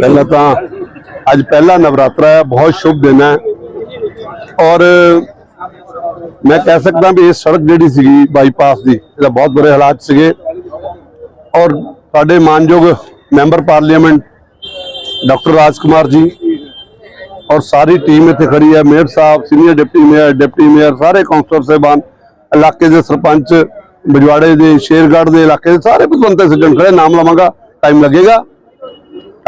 ਪਹਿਲਾਂ ਤਾਂ ਅੱਜ ਪਹਿਲਾ ਨਵਰਾਤਰਾ ਹੈ, ਬਹੁਤ ਸ਼ੁਭ ਦਿਨ ਹੈ। ਔਰ ਮੈਂ ਕਹਿ ਸਕਦਾ ਵੀ ਇਹ ਸੜਕ ਜਿਹੜੀ ਸੀਗੀ ਬਾਈਪਾਸ ਦੀ, ਇਹਦਾ ਬਹੁਤ ਬੁਰੇ ਹਾਲਾਤ ਸੀਗੇ। ਔਰ ਸਾਡੇ ਮਾਨਯੋਗ member parliament doctor Raj Kumar ji ਔਰ ਸਾਰੀ ਟੀਮ ਇੱਥੇ ਖੜੀ ਹੈ, ਮੇਅਰ ਸਾਹਿਬ, senior deputy mayor deputy mayor, ਸਾਰੇ ਕਾਉਂਸਲਰ ਸਾਹਿਬਾਨ, ਇਲਾਕੇ ਦੇ ਸਰਪੰਚ, ਬਜਵਾੜੇ ਦੇ, ਸ਼ੇਰਗੜ੍ਹ ਦੇ ਇਲਾਕੇ ਦੇ ਸਾਰੇ ਬੁਲੰਦੇ ਸੱਜਣ ਖੜੇ, ਨਾਮ ਲਵਾਂਗਾ ਟਾਈਮ ਲੱਗੇਗਾ।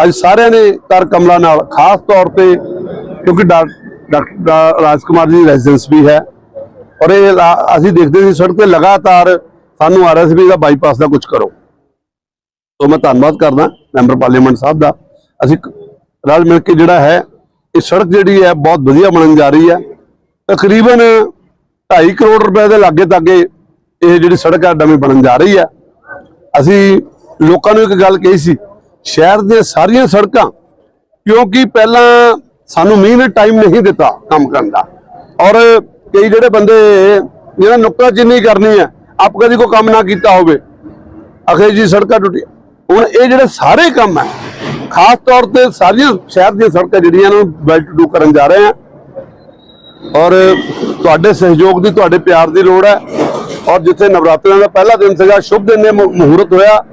ਅੱਜ ਸਾਰਿਆਂ ਨੇ ਕਰ ਕਮਲਾ ਨਾਲ, ਖਾਸ ਤੌਰ ਤੇ ਕਿਉਂਕਿ ਡਾ- ਰਾਜ ਕੁਮਾਰ ਜੀ ਰੈਜ਼ੀਡੈਂਸ ਵੀ ਹੈ। ਔਰ ਇਹ ਲਾ- ਅਸੀਂ ਦੇਖਦੇ ਸੀ ਸੜਕ ਤੇ ਲਗਾਤਾਰ ਸਾਨੂੰ ਆ ਰਿਹਾ ਸੀ ਵੀ ਬਾਈਪਾਸ ਦਾ ਕੁਝ ਕਰੋ। ਸੋ ਮੈਂ ਧੰਨਵਾਦ ਕਰਦਾ ਮੈਂਬਰ ਪਾਰਲੀਮੈਂਟ ਸਾਹਿਬ ਦਾ। ਅਸੀਂ ਰਲ ਮਿਲ ਕੇ ਜਿਹੜਾ ਹੈ, ਇਹ ਸੜਕ ਜਿਹੜੀ ਹੈ ਬਹੁਤ ਵਧੀਆ ਬਣਨ ਜਾ ਰਹੀ ਹੈ। ਤਕਰੀਬਨ 2.5 ਕਰੋੜ ਰੁਪਏ ਦੇ ਲਾਗੇ ਤਾਗੇ ਇਹ ਜਿਹੜੀ ਸੜਕ ਹੈ, ਡਮੀ ਬਣਨ ਜਾ ਰਹੀ ਹੈ। ਅਸੀਂ ਲੋਕਾਂ ਨੂੰ ਇੱਕ ਗੱਲ ਕਹੀ ਸੀ ਸ਼ਹਿਰ ਦੀਆਂ ਸਾਰੀਆਂ ਸੜਕਾਂ, ਕਿਉਂਕਿ ਪਹਿਲਾਂ ਸਾਨੂੰ ਮੀਂਹ ਨੇ ਟਾਈਮ ਨਹੀਂ ਦਿੱਤਾ ਕੰਮ ਕਰਨ ਦਾ। ਔਰ ਕਈ ਜਿਹੜੇ ਬੰਦੇ ਜਿਹੜਾ ਨੁਕਤਾਚੀਨੀ ਕਰਨੀ ਹੈ, ਆਪ ਕਦੀ ਕੋਈ ਕੰਮ ਨਾ ਕੀਤਾ ਹੋਵੇ। ਅਖੇ ਜੀ ਸੜਕਾਂ ਟੁੱਟੀਆਂ ਹੁਣ ਇਹ ਜਿਹੜੇ ਸਾਰੇ ਕੰਮ ਹੈ, ਖਾਸ ਤੌਰ ਤੇ ਸਾਰੀਆਂ ਸ਼ਹਿਰ ਦੀਆਂ ਸੜਕਾਂ ਜਿਹੜੀਆਂ ਨੂੰ ਬੈਲਟ ਡੂ ਕਰਨ ਜਾ ਰਹੇ ਆ। ਔਰ ਤੁਹਾਡੇ ਸਹਿਯੋਗ ਦੀ, ਤੁਹਾਡੇ ਪਿਆਰ ਦੀ ਲੋੜ ਹੈ। ਔਰ ਜਿੱਥੇ ਨਵਰਾਤਰਿਆਂ ਦਾ ਪਹਿਲਾ ਦਿਨ ਸੀਗਾ, ਸ਼ੁਭ ਦਿਨ ਨੇ ਮੁ- ਮੁਹੂਰਤ ਹੋਇਆ।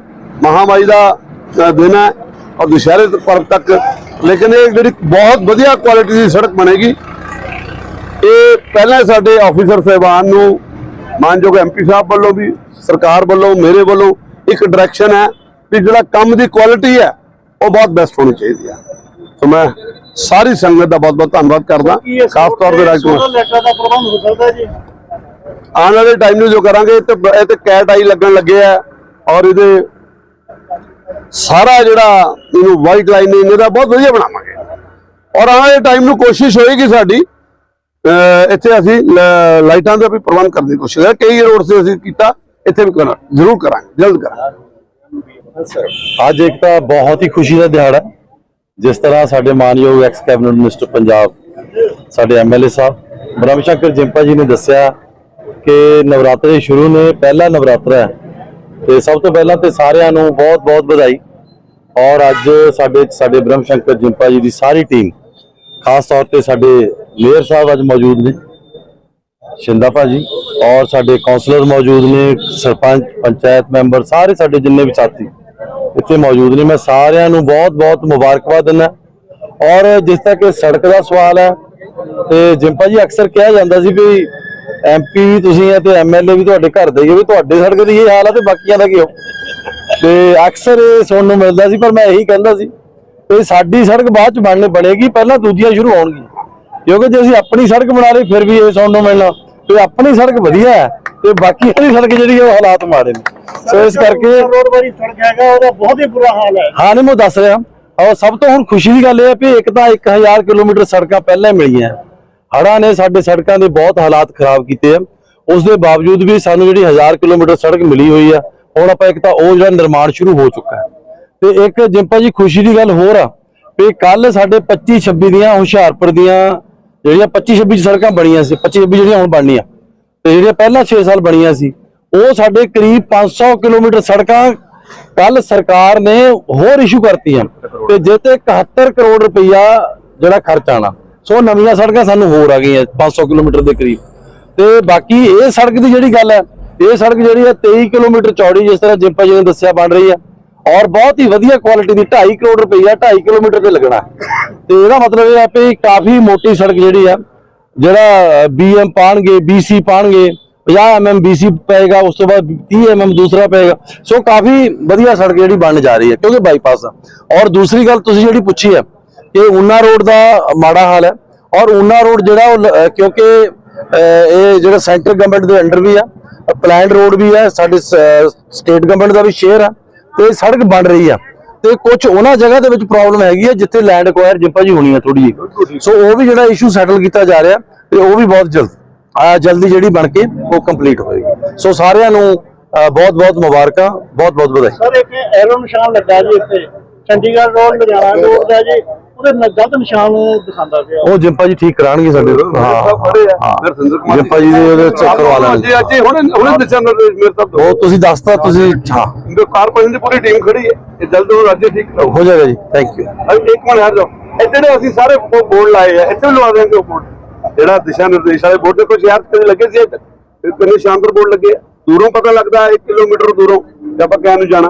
ਮਹਾਮਾਈ ਦਾ ਹੈ ਔਰ ਦੁਸ਼ਹਿਰੇ ਪਰਬ ਤੱਕ। ਲੇਕਿਨ ਇਹ ਜਿਹੜੀ ਬਹੁਤ ਵਧੀਆ ਕੁਆਲਿਟੀ ਦੀ ਸੜਕ ਬਣੇਗੀ। ਇਹ ਪਹਿਲਾਂ ਸਾਡੇ ਆਫੀਸਰ ਸਹਿਬਾਨ ਨੂੰ ਮਾਨਯੋਗ ਐਮਪੀ ਸਾਹਿਬ ਵੱਲੋਂ ਵੀ ਸਰਕਾਰ ਵੱਲੋਂ ਮੇਰੇ ਵੱਲੋਂ ਇੱਕ ਡਾਇਰੈਕਸ਼ਨ ਹੈ ਵੀ ਜਿਹੜਾ ਕੰਮ ਦੀ ਕੁਆਲਿਟੀ ਹੈ ਉਹ ਬਹੁਤ ਬੈਸਟ ਹੋਣੀ ਚਾਹੀਦੀ ਹੈ। ਸੋ ਮੈਂ ਸਾਰੀ ਸੰਗਤ ਦਾ ਬਹੁਤ ਬਹੁਤ ਧੰਨਵਾਦ ਕਰਦਾ। ਖਾਸ ਤੌਰ ਤੇ ਰਾਜਕੁਮਾਰ। ਲੈਟਰ ਦਾ ਪ੍ਰਬੰਧ ਹੋ ਸਕਦਾ ਜੀ? ਆਉਣ ਵਾਲੇ ਟਾਈਮ ਨੂੰ ਜੋ ਕਰਾਂਗੇ ਤੇ ਇਹ ਤੇ ਕੈਟ ਆਈ ਲੱਗਣ ਲੱਗੇ ਆ ਔਰ ਇਹਦੇ ਸਾਰਾ ਜਿਹੜਾ ਇਹਨੂੰ ਵਾਈਟ ਲਾਈਨਿੰਗ ਇਹਦਾ ਬਹੁਤ ਵਧੀਆ ਬਣਾਵਾਂਗੇ। ਔਰ ਆਉਣ ਵਾਲੇ ਟਾਈਮ ਨੂੰ ਕੋਸ਼ਿਸ਼ ਹੋਏਗੀ ਸਾਡੀ ਇੱਥੇ ਅਸੀਂ ਲਾਈਟਾਂ ਦਾ ਵੀ ਪ੍ਰਬੰਧ ਕਰਨ ਦੀ ਕੋਸ਼ਿਸ਼ ਹੈ ਕਈ ਰੋਡ ਤੇ ਅਸੀਂ ਕੀਤਾ, ਇੱਥੇ ਵੀ ਕਰਾਂ, ਜ਼ਰੂਰ ਕਰਾਂਗੇ, ਜਲਦ ਕਰਾਂਗੇ। ਅੱਜ ਇੱਕ ਤਾਂ ਬਹੁਤ ਹੀ ਖੁਸ਼ੀ ਦਾ ਦਿਹਾੜਾ ਜਿਸ ਤਰ੍ਹਾਂ ਸਾਡੇ ਮਾਨਯੋਗ ਐਕਸ ਕੈਬਨਿਟ ਮਿਨਿਸਟਰ ਪੰਜਾਬ, ਸਾਡੇ ਐਮਐਲਏ ਸਾਹਿਬ ਬ੍ਰਹਮ ਸ਼ੰਕਰ ਜਿੰਪਾ ਜੀ ਨੇ ਦੱਸਿਆ ਕਿ ਨਵਰਾਤਰੇ ਸ਼ੁਰੂ ਨੇ, ਪਹਿਲਾ ਨਵਰਾਤਰਾ ਹੈ। ਤੇ ਸਭ ਤੋਂ ਪਹਿਲਾਂ ਤੇ ਸਾਰਿਆਂ ਨੂੰ ਬਹੁਤ ਬਹੁਤ ਵਧਾਈ। ਔਰ ਅੱਜ ਸਾਡੇ ਸਾਡੇ ਬ੍ਰਹਮ ਸ਼ੰਕਰ ਜਿੰਪਾ ਜੀ ਦੀ ਸਾਰੀ ਟੀਮ, ਖਾਸ ਤੌਰ ਤੇ ਸਾਡੇ ਮੇਅਰ ਸਾਹਿਬ ਅੱਜ ਮੌਜੂਦ ਨੇ, ਸ਼ਿੰਦਾ ਭਾਜੀ, ਔਰ ਸਾਡੇ ਕਾਉਂਸਲਰ ਮੌਜੂਦ ਨੇ, ਸਰਪੰਚ, ਪੰਚਾਇਤ ਮੈਂਬਰ, ਸਾਰੇ ਸਾਡੇ ਜਿੰਨੇ ਵੀ ਸਾਥੀ ਇੱਥੇ ਮੌਜੂਦ ਨੇ। ਮੈਂ ਸਾਰਿਆਂ ਨੂੰ ਬਹੁਤ-ਬਹੁਤ ਮੁਬਾਰਕਬਾਦ ਦਿੰਦਾ। ਔਰ ਜਿਸ ਤੱਕ ਇਹ ਸੜਕ ਦਾ ਸਵਾਲ ਹੈ, ਤੇ ਜਿੰਪਾ ਜੀ ਅਕਸਰ ਕਿਹਾ ਜਾਂਦਾ ਸੀ ਵੀ ਐਮਪੀ ਵੀ ਤੁਸੀਂ ਆ ਤੇ ਐਮਐਲਏ ਵੀ ਤੁਹਾਡੇ ਘਰ ਦੇ ਹੀ ਵੀ ਤੁਹਾਡੇ ਸੜਕ ਦੀ ਇਹ ਹਾਲ ਆ ਤੇ ਬਾਕੀਆਂ ਦਾ ਕੀ ਹੋ ਤੇ ਅਕਸਰ ਇਹ ਸੁਣਨ ਨੂੰ ਮਿਲਦਾ ਸੀ ਪਰ ਮੈਂ ਇਹੀ ਕਹਿੰਦਾ ਸੀ ਕਿ ਸਾਡੀ ਸੜਕ ਬਾਅਦ ਚ ਬਣਨੇ ਬਣੇਗੀ ਪਹਿਲਾਂ ਦੂਜੀਆਂ ਸ਼ੁਰੂ ਹੋਣਗੀਆਂ। ਕਿਉਂਕਿ ਜੇ ਅਸੀਂ ਆਪਣੀ ਸੜਕ ਬਣਾ ਲਈ ਫਿਰ ਵੀ ਇਹ ਸੁਣਨ ਨੂੰ ਮਿਲਣਾ। ਕਿ ਆਪਣੀ ਸੜਕ ਵਧੀਆ ਹੈ ਤੇ ਬਾਕੀ ਦੀ ਸੜਕ ਜਿਹੜੀ ਹੈ ਉਹ ਹਾਲਾਤ ਮਾੜੇ ਨੇ। ਸੋ ਇਸ ਕਰਕੇ ਰੋਡ ਵਾਲੀ ਸੜਕ ਹੈਗਾ ਉਹਦਾ ਬਹੁਤ ਹੀ ਬੁਰਾ ਹਾਲ ਹੈ। ਹਾਂ ਨਹੀਂ ਮੈਂ ਦੱਸ ਰਿਹਾ। ਔਰ ਸਭ ਤੋਂ ਹੁਣ ਖੁਸ਼ੀ ਦੀ ਗੱਲ ਇਹ ਹੈ ਵੀ ਇੱਕ ਤਾਂ 1000 ਕਿਲੋਮੀਟਰ ਸੜਕਾਂ ਪਹਿਲਾਂ ਹੀ ਮਿਲੀਆਂ। ਹੜਾਂ ਨੇ ਸਾਡੇ ਸੜਕਾਂ ਦੇ ਬਹੁਤ ਹਾਲਾਤ ਖਰਾਬ ਕੀਤੇ ਆ। ਉਸ ਦੇ ਬਾਵਜੂਦ ਵੀ ਸਾਨੂੰ ਜਿਹੜੀ 1000 ਕਿਲੋਮੀਟਰ ਸੜਕ ਮਿਲੀ ਹੋਈ ਆ, ਹੁਣ ਆਪਾਂ ਇੱਕ ਤਾਂ ਉਹ ਜਿਹੜਾ ਨਿਰਮਾਣ ਸ਼ੁਰੂ ਹੋ ਚੁੱਕਾ ਹੈ। ਤੇ ਇੱਕ ਜਿੰਪਾ ਜੀ, ਖੁਸ਼ੀ ਦੀ ਗੱਲ ਹੋਰ ਆ ਵੀ ਕੱਲ ਸਾਡੇ 25 26 ਦੀਆਂ ਹੁਸ਼ਿਆਰਪੁਰ ਦੀਆਂ ਜਿਹੜੀਆਂ 25 26 ਸੜਕਾਂ ਬਣੀਆਂ ਸੀ 25 26 ਜਿਹੜੀਆਂ ਹੁਣ ਬਣਨੀਆਂ, ਤੇ ਜਿਹੜੀਆਂ ਪਹਿਲਾਂ 6 ਸਾਲ ਬਣੀਆਂ ਸੀ, ਉਹ ਸਾਡੇ ਕਰੀਬ 500 ਕਿਲੋਮੀਟਰ ਸੜਕਾਂ ਕੱਲ ਸਰਕਾਰ ਨੇ ਹੋਰ ਇਸ਼ੂ ਕਰਤੀਆਂ। ਤੇ ਜੇ ਤੇ 71 ਕਰੋੜ ਰੁਪਈਆ ਜਿਹੜਾ ਖਰਚ ਆਣਾ ਸੋ ਨਵੀਆਂ ਸੜਕਾਂ ਸਾਨੂੰ ਹੋਰ ਆ ਗਈਆਂ 500 ਕਿਲੋਮੀਟਰ ਦੇ ਕਰੀਬ। ਤੇ ਬਾਕੀ ਇਹ ਸੜਕ ਦੀ ਜਿਹੜੀ ਗੱਲ ਹੈ, ਇਹ ਸੜਕ ਜਿਹੜੀ ਹੈ 23 ਕਿਲੋਮੀਟਰ ਚੌੜੀ ਜਿਸ ਤਰ੍ਹਾਂ ਜਿੰਪਾ ਜੀ ਨੇ ਦੱਸਿਆ ਬਣ ਰਹੀ ਹੈ ਔਰ ਬਹੁਤ ਹੀ ਵਧੀਆ ਕੁਆਲਿਟੀ ਦੀ 2.5 ਕਰੋੜ ਰੁਪਈਆ 2.5 ਕਿਲੋਮੀਟਰ ਤੇ ਲੱਗਣਾ ਤੇ ਇਹਦਾ ਮਤਲਬ ਇਹ ਹੈ ਕਿ ਕਾਫੀ ਮੋਟੀ ਸੜਕ ਜਿਹੜੀ ਆ ਜਿਹੜਾ ਬੀਐਮ ਪਾਣਗੇ ਬੀਸੀ ਪਾਣਗੇ 50 ਐਮਐਮ ਬੀਸੀ ਪਏਗਾ, ਉਸ ਤੋਂ ਬਾਅਦ 30 ਐਮਐਮ ਦੂਸਰਾ ਪਏਗਾ। ਸੋ ਕਾਫੀ ਵਧੀਆ ਸੜਕ ਜਿਹੜੀ ਬਣ ਜਾ ਰਹੀ ਹੈ, ਕਿਉਂਕਿ ਬਾਈਪਾਸ ਆ। ਔਰ ਦੂਸਰੀ ਗੱਲ ਤੁਸੀਂ ਜਿਹੜੀ ਪੁੱਛੀ ਹੈ ਕਿ ਊਨਾ ਰੋਡ ਦਾ ਮਾੜਾ ਹਾਲ ਹੈ ਔਰ ਊਨਾ ਰੋਡ ਜਿਹੜਾ ਉਹ ਕਿਉਂਕਿ ਇਹ ਜਿਹੜਾ ਸੈਂਟਰ ਗਵਰਨਮੈਂਟ ਦੇ ਅੰਡਰ ਵੀ ਆ ਪਲਾਨ ਰੋਡ ਵੀ ਹੈ ਸਾਡੇ ਸਟੇਟ ਗਵਰਨਮੈਂਟ ਦਾ ਵੀ ਸ਼ੇਅਰ ਆ, ਤੇ ਸੜਕ ਬਣ ਰਹੀ ਆ। ਤੇ ਕੁਝ ਉਹਨਾਂ ਜਗ੍ਹਾ ਦੇ ਵਿੱਚ ਪ੍ਰੋਬਲਮ ਹੈਗੀ ਹੈ ਜਿੱਥੇ ਲੈਂਡ ਐਕਵਾਇਰ ਜਿੰਪਾ ਜੀ ਹੋਣੀ ਹੈ ਥੋੜੀ ਜਿਹੀ। ਸੋ ਉਹ ਵੀ ਜਿਹੜਾ ਇਸ਼ੂ ਸੈਟਲ ਕੀਤਾ ਜਾ ਰਿਹਾ ਤੇ ਉਹ ਵੀ ਬਹੁਤ ਜਲਦ, ਆ ਜਲਦੀ ਜਿਹੜੀ ਬਣ ਕੇ ਉਹ ਕੰਪਲੀਟ ਹੋਏਗੀ। ਸੋ ਸਾਰਿਆਂ ਨੂੰ ਬਹੁਤ ਬਹੁਤ ਮੁਬਾਰਕਾਂ, ਬਹੁਤ ਬਹੁਤ ਵਧਾਈ ਸਰ, ਇੱਕ ਐਰੋ ਨਿਸ਼ਾਨ ਲੱਗਾ ਜੀ ਇੱਥੇ। ਚੰਡੀਗੜ੍ਹ ਰੋਡ, ਲੁਧਿਆਣਾ ਰੋਡ ਦਾ ਜੀ। ਉਹਦੇ ਨਾਲ ਗਲਤ ਨਿਸ਼ਾਨ ਦਿਖਾਉਂਦਾ ਪਿਆ। ਉਹ ਜਿੰਪਾ ਜੀ ਠੀਕ ਕਰਾਣਗੇ ਸਾਡੇ ਹਾਂ ਜਿੰਪਾ ਜੀ ਦੇ ਉਹਦੇ ਚੈੱਕ ਕਰਵਾ ਲੈਣਗੇ ਅੱਜ ਅੱਜ ਹੁਣੇ ਹੁਣੇ ਦਿਸ਼ਾ ਨਿਰਦੇਸ਼ ਮੇਰੇ ਸਾਹਿਬ ਉਹ ਤੁਸੀਂ ਦੱਸਤਾ ਤੁਸੀਂ ਹਾਂ। ਕਾਰਪੋਰੇਸ਼ਨ ਦੀ ਪੂਰੀ ਟੀਮ ਖੜੀ ਹੈ। ਇਹ ਜਲਦ ਉਹ ਰਾਜੇ ਠੀਕ ਹੋ ਜਾਏਗਾ ਜੀ। ਥੈਂਕ ਯੂ ਇੱਕ ਮਿੰਟ ਹਟ ਜਾਓ। ਜਿਹੜੇ ਅਸੀਂ ਸਾਰੇ ਬੋਰਡ ਲਾਏ ਆ ਇੱਥੇ ਲਵਾ ਦੇਣਗੇ ਉਹ ਬੋਰਡ। ਜਿਹੜਾ ਦਿਸ਼ਾ ਨਿਰਦੇਸ਼ ਵਾਲੇ ਬੋਰਡ ਤੇ ਕੋਈ ਸ਼ਹਿਰ 'ਚ ਕਦੇ ਲੱਗੇ ਸੀ ਇੱਥੇ? ਕਿੰਨੇ ਸ਼ਾਨਦਾਰ ਬੋਰਡ ਲੱਗੇ। ਦੂਰੋਂ ਪਤਾ ਲੱਗਦਾ 1 ਕਿਲੋਮੀਟਰ ਦੂਰੋਂ। ਕਿ ਆਪਾਂ ਕਿਆ ਨੂੰ ਜਾਣਾ।